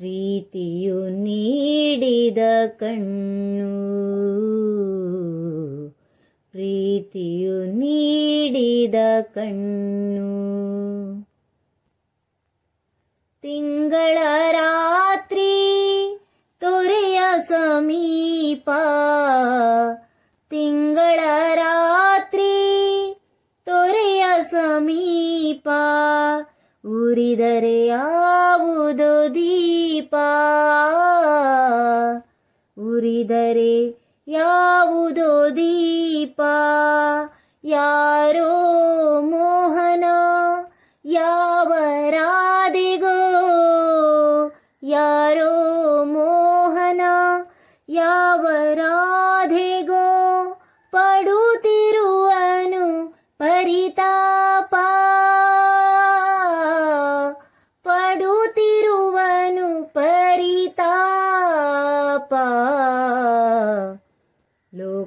ಪ್ರೀತಿಯು ನೀಡಿದ ಕಣ್ಣು. ಪ್ರೀತಿಯು ನೀಡಿದ ಕಣ್ಣು. ತಿಂಗಳ ರಾತ್ರಿ ತೊರೆಯ ಸಮೀಪ. ತಿಂಗಳ ರಾತ್ರಿ ತೊರೆಯ ಸಮೀಪ. ಉರಿದರೆ ಯಾವುದೋ ದೀಪ? ಉರಿದರೆ ಯಾವುದು ದೀಪ? ಯಾರೋ ಮೋಹನ, ಯಾವ ರಾಧೆಗೋ? ಯಾರೋ ಮೋಹನ, ಯಾವ ರಾಧೆಗೋ? ಪಡುತ್ತಿರುವನು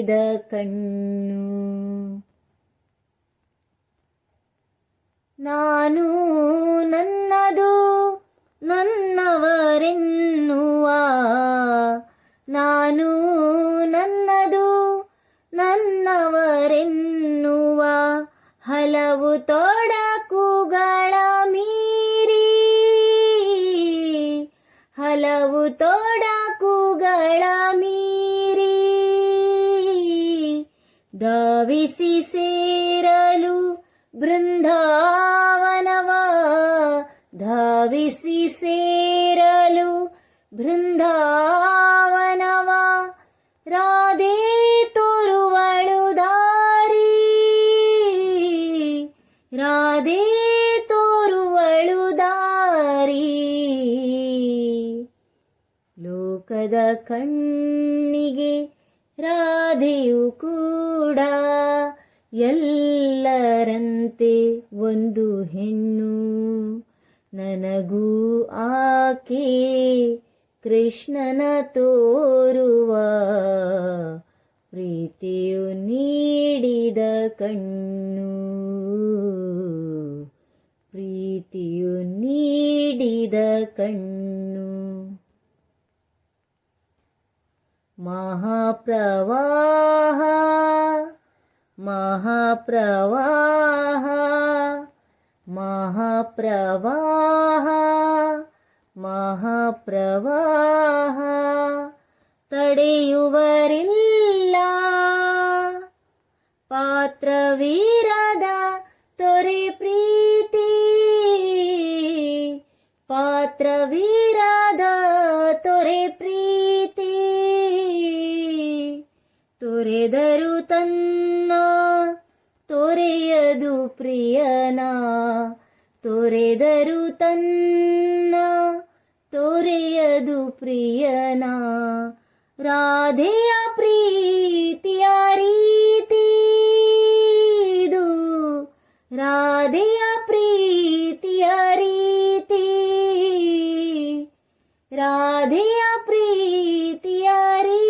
ನೀಡಿದ ಕಣ್ಣು. ನಾನು ನನ್ನದು ನನ್ನವರೆನ್ನುವ. ನಾನು ನನ್ನದು ನನ್ನವರೆನ್ನುವ. ಹಲವು ತೊಡಕುಗಳ ಮೀರಿ. ಹಲವು ತೊಡಕುಗಳ ಧಾವಿಸಿ ಸೇರಲು ಬೃಂದಾವನವ ಧಾವಿಸಿ ಸೇರಲು ಬೃಂದಾವನವ ರಾಧೆ ತೋರುವಳು ದಾರಿ ರಾಧೆ ತೋರುವಳು ದಾರಿ ಲೋಕದ ಕಣ್ಣಿಗೆ ರಾಧೆಯು ಕೂಡ ಎಲ್ಲರಂತೆ ಒಂದು ಹೆಣ್ಣು. ನನಗೂ ಆಕೆ ಕೃಷ್ಣನ ತೋರುವ ಪ್ರೀತಿಯು ನೀಡಿದ ಕಣ್ಣು. ಪ್ರೀತಿಯು ನೀಡಿದ ಕಣ್ಣು. ಮಹಾಪ್ರವಾಹ ಮಹಾಪ್ರವಾಹ ಮಹಾಪ್ರವಾಹ ಮಹಾಪ್ರವಾಹ ತಡೆಯುವರಿಲ್ಲ. ಪಾತ್ರವೀರದ ತೊರೆ ಪ್ರೀತಿ ಪಾತ್ರವೀರದ ತೊರೆ ಪ್ರೀತಿ. ತೊರೆದರು ತನ್ನ, ತೊರೆಯದು ಪ್ರಿಯನ. ತೊರೆದರು ತನ್ನ, ತೊರೆಯದು ಪ್ರಿಯನ. ರಾಧೆಯ ಪ್ರೀತಿಯ ರೀತಿ ಇದು. ರಾಧೆಯ ಪ್ರೀತಿಯ ರೀತಿ. ರಾಧೆಯ ಪ್ರೀತಿಯ ರೀತಿ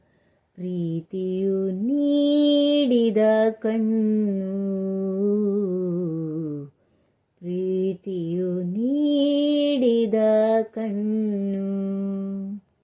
ಪ್ರೀತಿಯು ನೀಡಿದ ಕಣ್ಣು. ಪ್ರೀತಿಯು ನೀಡಿದ ಕಣ್ಣು.